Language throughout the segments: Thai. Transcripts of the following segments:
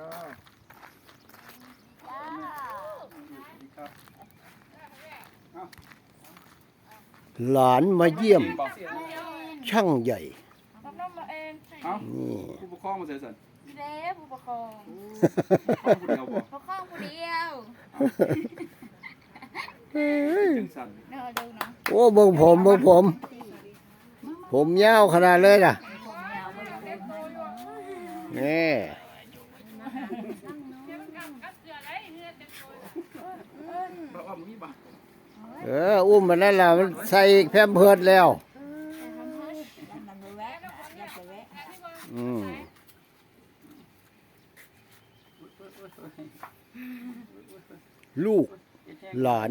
ครับจ้าสวัสดีครับหลานมาเยี่ยมบอกช่างใหญ่รับน้องมาเองเอ้านี่ผู้ปกครองมาเสียสันพี่เด้ผู้ปกครองผู้เดียวบอกปกครองผู้เดียวจังสันเนอะดูเนาะโอ้เบิ่งผมเบิ่งผม ผมยาวขนาดเลยน่ะ ผมยาวไม่เล็ก นี่ เพราะว่ามึงมีบ้าเออ อุ้มมันนั่นล่ะมันใส่แพมเพิร์ดแล้วมันไปแวะนะอยากไปแวะอืมลูกหลาน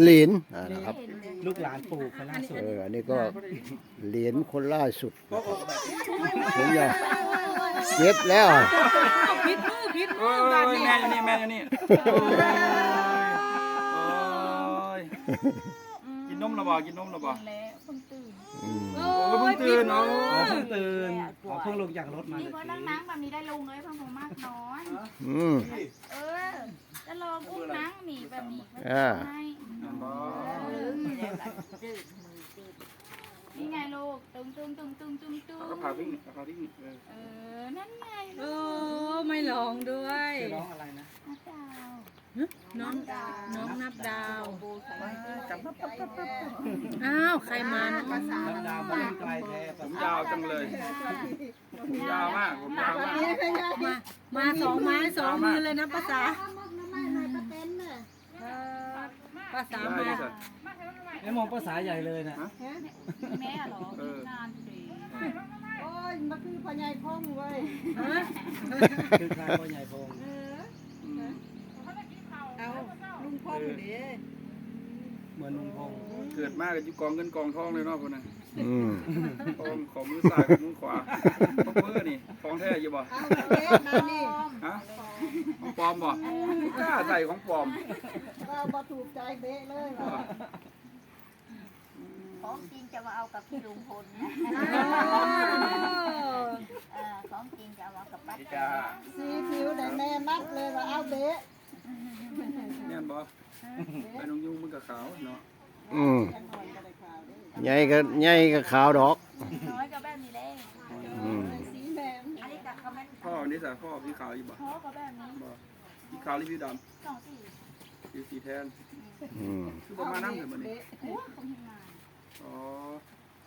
เหลนอ่านะครับ ลูกหลานปู่คนล่าสุดเอออันนี้ก็เหรียญคนล่าสุดผมอยากเก็บแล้ว พิษมือพิษเออแม่อยู่นี่แม่อยู่นี่โอ้ย กินนมแล้วบ่กินนมแล้วบ่แล้วคนตื่นอืมโอ้ยเพิ่งตื่นเนาะอ๋อเพิ่งตื่นอ๋อเพิ่งลงจากรถมานี่เลยพอนั่งนั่งแบบนี้ได้ลงเลยพังผมมากน้อยอืมเออจะลองอุ้มนั่งหนีแบบนี้อ่าให้บ่นี่ไงลูกตึงตึงตึงตึงตึงตึงเอากระเพราทิ้งกระเพราทิ้งเออเออ นั่นไงเอลูกอไม่ลองด้วยชื่อน้องอะไรนะนัดดาวน้องน้องนับดาวจับ ปั๊บปั๊บปั๊บปั๊บอ้าวใครมาเนาะน้ำดาวมาเล่นไกลแท้ผมยาวจังเลย ผมยาวมาก ผมยาวมาก มามาสองไม้สองมือเลยนะภาษาภาษาได้มาดิสันไม่มองภาษาใหญ่เลยนะแม่เหรอเออ นานสิโอ้ยมันคือพญายพงเว้ยฮะคือใครพ่อใหญ่พงอืมเอาลุงพงเด้ เหมือนลุงพง เกิดมากกับยุกองเงินกองทองเลยเนาะพวกนั้นอืมทองของมือซ้ายกับมือขวาของมือนี่ของแท้อยู่บ่เอาเด้มานี่ฮะ ของปลอมบ่กล้าใส่ของปลอมก็บ่ถูกใจเบ๊ะเลยว่ะของจริงจะมาเอากับพี่ลุงพลนะเออของจริงจะเอากับป้านี่จ้าสีผิวได้แม่นัดเลยว่าเอาเบ๊ะแม่นบ่ไปน้องยุ่งมันก็ขาวเนาะ อืมกันหน่อยก็ได้ข่าวเด้ใหญ่ก็ใหญ่ก็ขาวดอก น้อยกับแบบนี้เลยอืม สีแดงอันนี้กับคอมเมนต์พ่อนี่สะพ่อพี่ขาวอยู่บ่พ่อกับแบบนี้บ่พี่ขาวหรือพี่ดสองสี่ำพี่สีแทน อืมคือประมาณนั้นเลยมื้อนี้โอ้ผมทำงานอ๋อ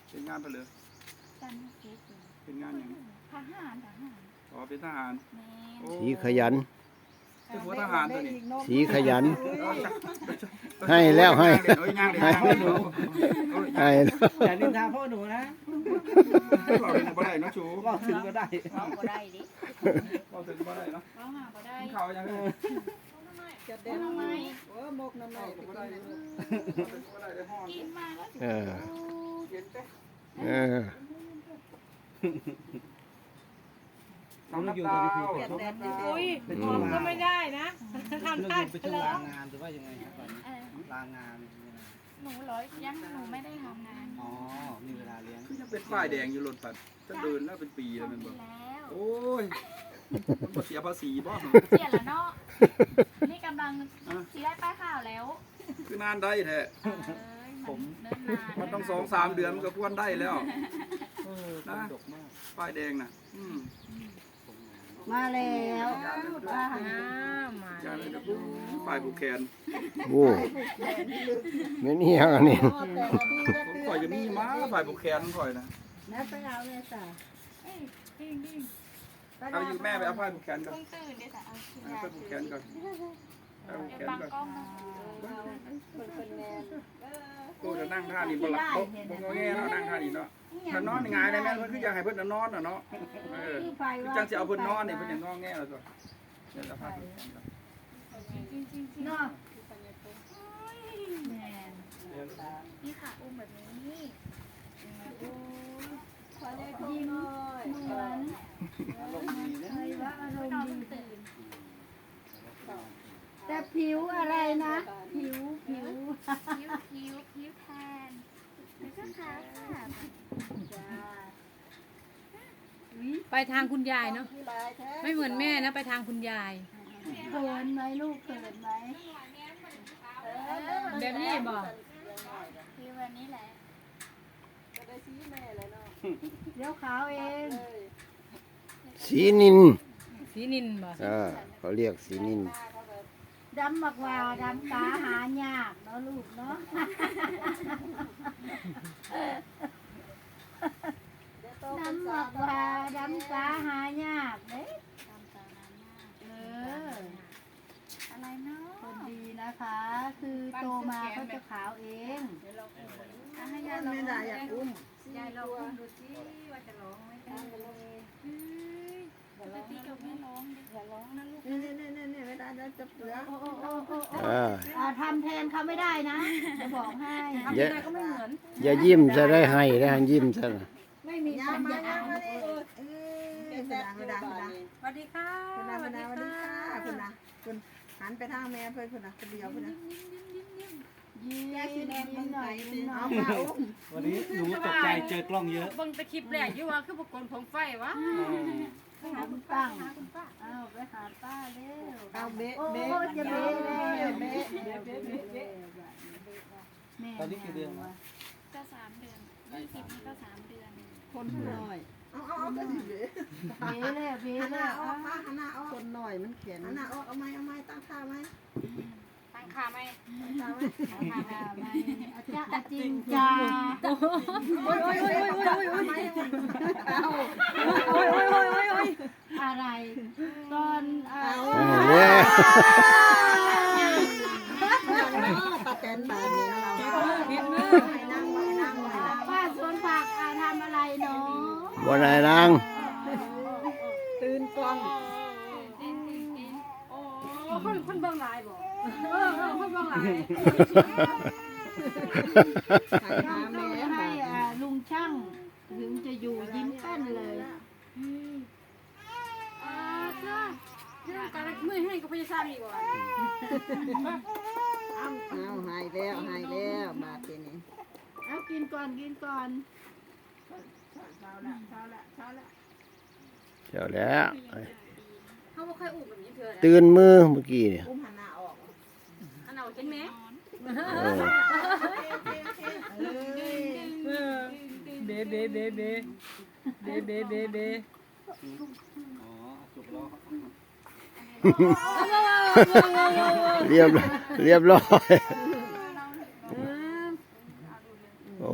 เป็นงานไปเลยจันทร์เกตเป็นงานหยังทหารทหารอ๋อเป็นทหารแม่โอ้สีขยัน เป็นหัวทหารตัวนี้ สีขยันเอาจ้ะ ให้แล้วให้เอ้ยย่างเด็กย่างเด็กหนูเอาให้อย่านินทาพ่อหนูนะเราเล่นบ่ได้เนาะชูว่าถึงก็ได้เอาก็ได้ดิเราถึงบ่ได้เนาะเอาหาก็ได้กินข้าวยังไงจะเด็ดไหมโอ้มกน้ำไหลไปกินเลยลูกบ่ได้ได้ห้องกินมาแล้วสิเออเย็ นเด้เออต้องอยู่กับพี่พีจะเขาเด็ดดีอุ้ยเป็นหช่อวงมก็ลาไม่ได้นะเรื่องทำอยู่ท่าเป็นจะช่วงร้อลางงานหรือว่ายังไงครับตอนนี้เออลางานหนูร้อยยังหนูไม่ได้ทำงานอ๋อมีเวลาเลี้ยงคือยังเป็นป้ายแดงอยู่รถสัตว์จะเดินแล้วเป็นปีสแล้อวงแมันปีบ่แล้วโอ้ยมันบ่เสียภาษีบ่เสียแล้วเนาะนี่กำลังสีได้ป้ายข่าวแล้วคือนานได้แท้เอ้ยผมเนิ่นนานมันต้องสองสามเดือนมันก็ควรได้แล้วเออนะดกมากป้ายแดงน่ะอืม มาแล้วอ้าวมาอย่าเลยนะป้ายผูกแขนโอ้ไม่นี่ยังอันนี้พอแต่ละทีก็ผมคือข่อยจะมีมาป้ายผูกแขนข่อยนะนะไปเอาเลยจ้ะเอ้ยดิ้งดิ้งเอาอยู่แม่ไปเอาป้ายผูกแขนก่อนเพิ่งตื่นเดี๋ยวจะเอาขี้เอายาป้ายผูกแขนก่อน ป้ายผูกแขเดี๋ยวนบังก่อนกล้องนะคนเป็นแม่โอ้จะนั่งท่านี้บ่หลับบ่บ่งอแงเนาะนั่งท่านี้เนาะถ้านอนง่ายได้แม่นเพิ่นคืออยากให้เพิ่นนอนน่ะเนาะเออคือไฟคือว่าจังสิเอาเพิ่นนอนนี่เพิ่นยังงอแงแล้วตัวเดี๋ยวเอาป้ายผูกแขนก่อนเนาะแมนนี่ค่ะอุ้มแบบนี้โอ้ยขอได้ยิ้มเหมือนอารมณ์ดีนะ ใครว่าอารม นอน ณ์ เพิ่ ดี งตื่น แต่ ผิวอะไรนะ ผิวผิวคิ้วคิ้วคิ้วแทนแล้วก็ขาค่ะจ้าไปทางคุณยายเนาะที่ลายแท้ไม่เหมือนแม่นะไปทางคุณยายเขินไหมลูกเขินไหมแบบนี้บอกคือวันนี้แหละจะได้ชี้แม่เลยเนาะเดี๋ยวขาวเองเอ้ยสีนินสีนินบอกอ่าเขาเรียกสีนินป้าเขาแบบ ดำบักว่าดำตาหายากเนาะลูกเนาะเดี๋ยวโตดำเป็นบัสาวกว่าดำตาหายากเด้เอออะไรเนาะคนดีนะคะ คือโตมาก็จะขาวเองอะให้ยายลองไม่ได้อยากอุ้มยายลองอุ้มดูสิว่าจะร้องไหมคะเฮ้ยปกติกับไม่ร้องดิอย่าร้องนะลูกนี่นี่นี่นี่ไม่ได้จะจับ เสือโอ้โอ้โอ้โอ้โอ้อ่าอ่าทำแทนเขาไม่ได้นะจะบอกให้อย่าก็ไม่เหมือน อย่ายิ้มจะได้ให้ได้ยิ้มซะนะไม่มียาสัญมาญาณยามาดิเออเออแซ่บอยู่บ้านนี่สวัสดีค่ะคุณนะคุณนะสวัสดีค่ะคุณนะคุณหันไปทางแม่เพื่อนคุณนะคนเดียวคุณนะยิ้มยิ้มหน่อยยิ้มหน่อเอายมาอุ้มวันนี้หนูตกใจเจอกล้องเยอะเบิ่งแตะคลิปแรกอยู่ว่าคือบุคคลผมไฟวะ ไปหาคุณป้าเอาไปหาป้าเร็วเอาเบะโอ้เบะโอ้จะเบะแล้วเบะเบะเบะเบะเบะแม่ตอนนี้กี่เดือนวะก็สามเดือนยี่สิบนี่ก็สามเดือนคนหน่อยเอาเอาเอาไปสิเบะเบะแล้วเบะหันหแล้น้าวออกมาหันหน้าออกคนหน่อยมันเขียนหันหน้าออกเอาไม้เอาไม้ตั้งท่าไม้ ตั้งขาไหมตั้งท่าไม้อ่าไม่อาจารย์จริงจ้าโอ้ยโอ้ยโอ้ยโอ้ยโอ้ยโอ้ยเอาโอ้ยโอ้ยโอ้ยโอ้ยโอ้ยอะไรตอนอ่าอ่าเนี่ยปาแตนบานนี้เราผิดมือให้นั่งไว้นั่งไว้นั่งป้าสวนผักอ่าทำอะไรเนาะบนไหนนาง ตื่นกล้อง โอ้คนคนเบิ่งหลายบอก เออเออคนเบิ่งหลายใครหาต้แม่องให้บาอ่าลุงช่างถึงจะอยู่ยิ้มแป้นเลยอ่าเจ้าเรื่องการมือให้กับพยาศาสตร์อีกว่าเอาหายแล้วหายแล้วบาดทีนี้เอากินก่อนกินก่อนเช้าละเช้าละเช้าละเดี๋ยวแล้ว เขาบ่เคยอุ้มแบบนี้เถื่อนะตื่นมือเมื่อกี้เนี่ยอุ้มหันหน้าออกอัน เอาเห็นไหมเออเอ้ยเบเบเบเบเบเบเบเบอ๋อจุกล้อเรียบเรียบร้อยโอ้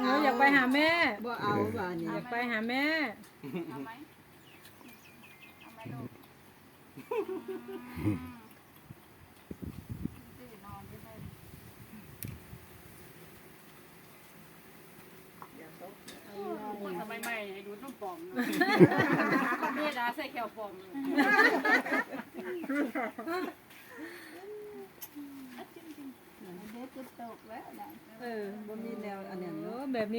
หนูอยากไปหาแม่บ่เอาบาดนี้อยากไปหาแม่เอาไหมเอาไหมลูกตื่นนอนด้วยเลย คนสมัยใหม่ให้ดูต้มปอมเมียดาใส่แขวปอมเด็กจะตกแล้วนะ เออบ่มีแนวอันเนี้ยเอะแบบนี้